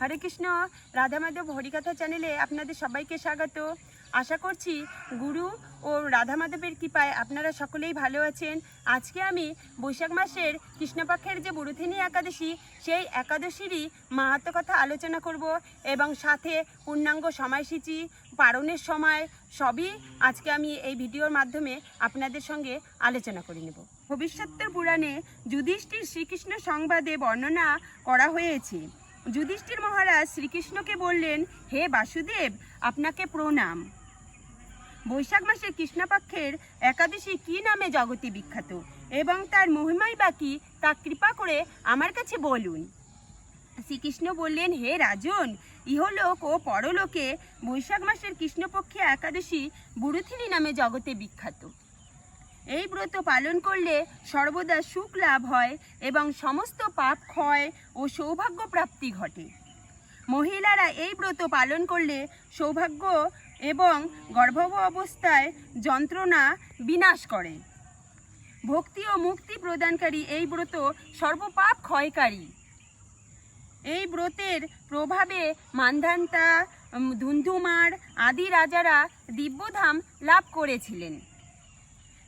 হরে কৃষ্ণ, রাধা মাধব হরিকথা চ্যানেলে আপনাদের সবাইকে স্বাগত। আশা করছি গুরু ও রাধা মাধবের কৃপায় আপনারা সকলেই ভালো আছেন। আজকে আমি বৈশাখ মাসের কৃষ্ণপক্ষের যে বুরুথিনী একাদশী, সেই একাদশীরই মাহাত্ম কথা আলোচনা করব এবং সাথে পূর্ণাঙ্গ সময়সূচি, পারণের সময়, সবই আজকে আমি এই ভিডিওর মাধ্যমে আপনাদের সঙ্গে আলোচনা করে নেব। ভবিষ্যত্তর পুরাণে যুধিষ্ঠির শ্রীকৃষ্ণ সংবাদে বর্ণনা করা হয়েছে যুধিষ্ঠির মহারাজ শ্রীকৃষ্ণকে বললেন, হে বাসুদেব, আপনাকে প্রণাম। বৈশাখ মাসের কৃষ্ণপক্ষের একাদশী কি নামে জগতে বিখ্যাত এবং তার মহিমাই বাকি তা কৃপা করে আমার কাছে বলুন। শ্রীকৃষ্ণ বললেন, হে রাজন, ইহলোক ও পরলোকে বৈশাখ মাসের কৃষ্ণপক্ষে একাদশী বুড়ুথিনী নামে জগতে বিখ্যাত। এই ব্রত পালন করলে সর্বদা সুখ লাভ হয় এবং সমস্ত পাপ ক্ষয় ও সৌভাগ্য প্রাপ্তি ঘটে। মহিলারা এই ব্রত পালন করলে সৌভাগ্য এবং গর্ভব অবস্থায় যন্ত্রণা বিনাশ করে। ভক্তি ও মুক্তি প্রদানকারী এই ব্রত সর্বপাপ ক্ষয়কারী। এই ব্রতের প্রভাবে মান্ধান্তা ধুন্ধুমার আদি রাজারা দিব্যধাম লাভ করেছিলেন।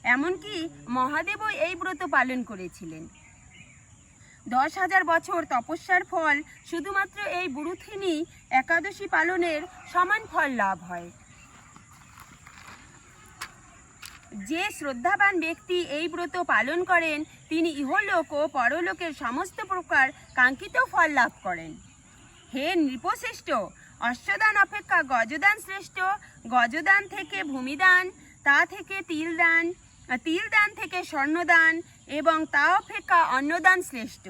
এমনকি মহাদেবও এই ব্রত পালন করেছিলেন। দশ হাজার বছর তপস্যার ফল শুধুমাত্র এই বুড়ুথিনী একাদশী পালনের সমান ফল লাভ হয়। যে শ্রদ্ধাবান ব্যক্তি এই ব্রত পালন করেন, তিনি ইহলোক ও পরলোকের সমস্ত প্রকার কাঙ্ক্ষিত ফল লাভ করেন। হে নৃপশ্রেষ্ঠ, অশ্বদান অপেক্ষা গজদান শ্রেষ্ঠ। গজদান থেকে ভূমিদান, তা থেকে তিলদান। তিলদান থেকে স্বর্ণদান এবং তা অপেক্ষা অন্নদান শ্রেষ্ঠ।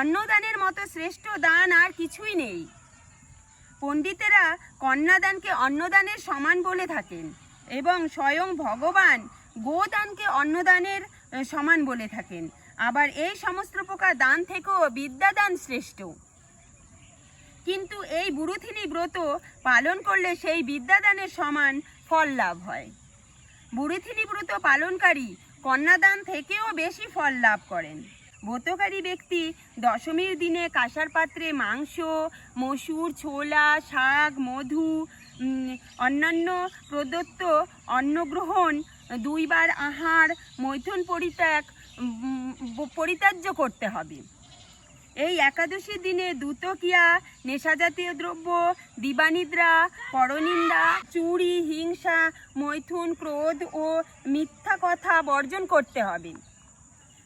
অন্নদানের মতো শ্রেষ্ঠ দান আর কিছুই নেই। পণ্ডিতেরা কন্যাদানকে অন্নদানের সমান বলে থাকেন এবং স্বয়ং ভগবান গোদানকে অন্নদানের সমান বলে থাকেন। আবার এই সমস্ত প্রকার দান থেকেও বিদ্যাদান শ্রেষ্ঠ। কিন্তু এই বুড়ুথিনী ব্রত পালন করলে সেই বিদ্যাদানের সমান ফল লাভ হয়। বুড়িথিনী ব্রত পালনকারী কন্যাদান থেকেও বেশি ফল লাভ করেন। ব্রতকারী ব্যক্তি দশমীর দিনে কাঁসার পাত্রে মাংস, মসুর, ছোলা, শাক, মধু অন্যান্য প্রদত্ত অন্নগ্রহণ, দুইবার আহার, মৈথুন পরিত্যাগ পরিত্যাজ্য করতে হবে। এই একাদশী দিনে দুতকিয়া, নেশাজাতীয় দ্রব্য, দিবানিদ্রা, পরনিন্দা, চুরি, হিংসা, মৈথুন, ক্রোধ ও মিথ্যা কথা বর্জন করতে হবে।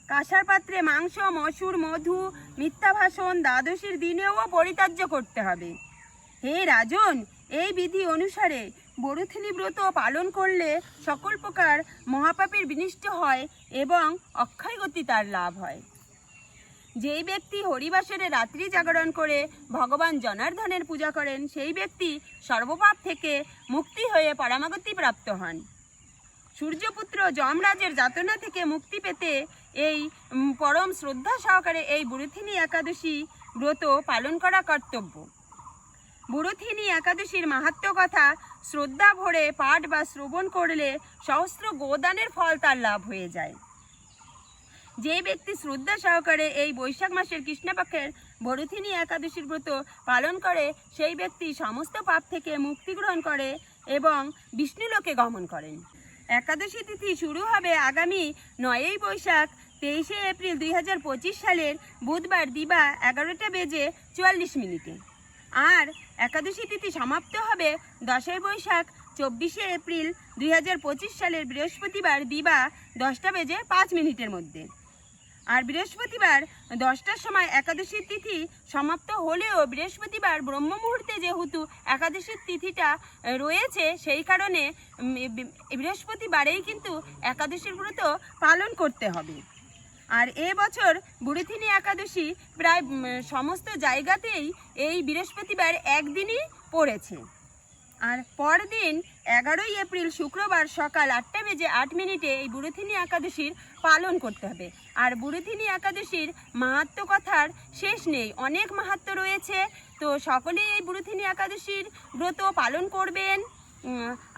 কাঁসার পাত্রে মাংস, মসুর, মধু মিথ্যা ভাষণ দ্বাদশীর দিনেও পরিত্যাজ্য করতে হবে। হে রাজন, এই বিধি অনুসারে বরুথিনী ব্রত পালন করলে সকল প্রকার মহাপাপের বিনিষ্ট হয় এবং অক্ষয় গতি তার লাভ হয়। যেই ব্যক্তি হরিবাসরে রাত্রি জাগরণ করে ভগবান জনার্দনের পূজা করেন, সেই ব্যক্তি সর্বপাপ থেকে মুক্তি হয়ে পরামাগতি প্রাপ্ত হন। সূর্যপুত্র যমরাজের যাতনা থেকে মুক্তি পেতে এই পরম শ্রদ্ধা সহকারে এই বুড়ুথিনী একাদশী ব্রত পালন করা কর্তব্য। বুড়ুথিনী একাদশীর মাহাত্ম্য কথা, শ্রদ্ধা ভরে পাঠ বা শ্রবণ করলে সহস্র গোদানের ফল তার লাভ হয়ে যায়। যে ব্যক্তি শ্রদ্ধা সহকারে এই বৈশাখ মাসের কৃষ্ণপক্ষের বরুথিনী একাদশীর ব্রত পালন করে, সেই ব্যক্তি সমস্ত পাপ থেকে মুক্তি গ্রহণ করে এবং বিষ্ণুলোকে গমন করেন। একাদশী তিথি শুরু হবে আগামী নয়ই বৈশাখ, তেইশে এপ্রিল দুই হাজার পঁচিশ সালের বুধবার দিবা এগারোটা বেজে চুয়াল্লিশ মিনিটে। আর একাদশী তিথি সমাপ্ত হবে দশই বৈশাখ, চব্বিশে এপ্রিল দুই হাজার পঁচিশ সালের বৃহস্পতিবার দিবা দশটা বেজে পাঁচ মিনিটের মধ্যে। আর বৃহস্পতিবার দশটার সময় একাদশীর তিথি সমাপ্ত হলেও বৃহস্পতিবার ব্রহ্ম মুহূর্তে যেহেতু একাদশীর তিথিটা রয়েছে, সেই কারণে বৃহস্পতিবারেই কিন্তু একাদশীর ব্রত পালন করতে হবে। আর এ বছর বুড়িথিনী একাদশী প্রায় সমস্ত জায়গাতেই এই বৃহস্পতিবার একদিনই পড়েছে। আর পরদিন এগারোই এপ্রিল শুক্রবার সকাল আটটা বেজে আট মিনিটে এই বুড়িথিনী একাদশীর পালন করতে হবে। আর বুড়িথিনী একাদশীর মাহাত্ম কথার শেষ নেই, অনেক মাহাত্ম রয়েছে। তো সকলেই এই বুড়িথিনী একাদশীর ব্রত পালন করবেন।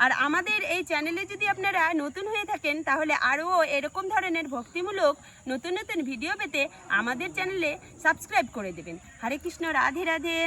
আর আমাদের এই চ্যানেলে যদি আপনারা নতুন হয়ে থাকেন, তাহলে আরও এরকম ধরনের ভক্তিমূলক নতুন নতুন ভিডিও পেতে আমাদের চ্যানেলে সাবস্ক্রাইব করে দেবেন। হরে কৃষ্ণ, রাধে রাধে।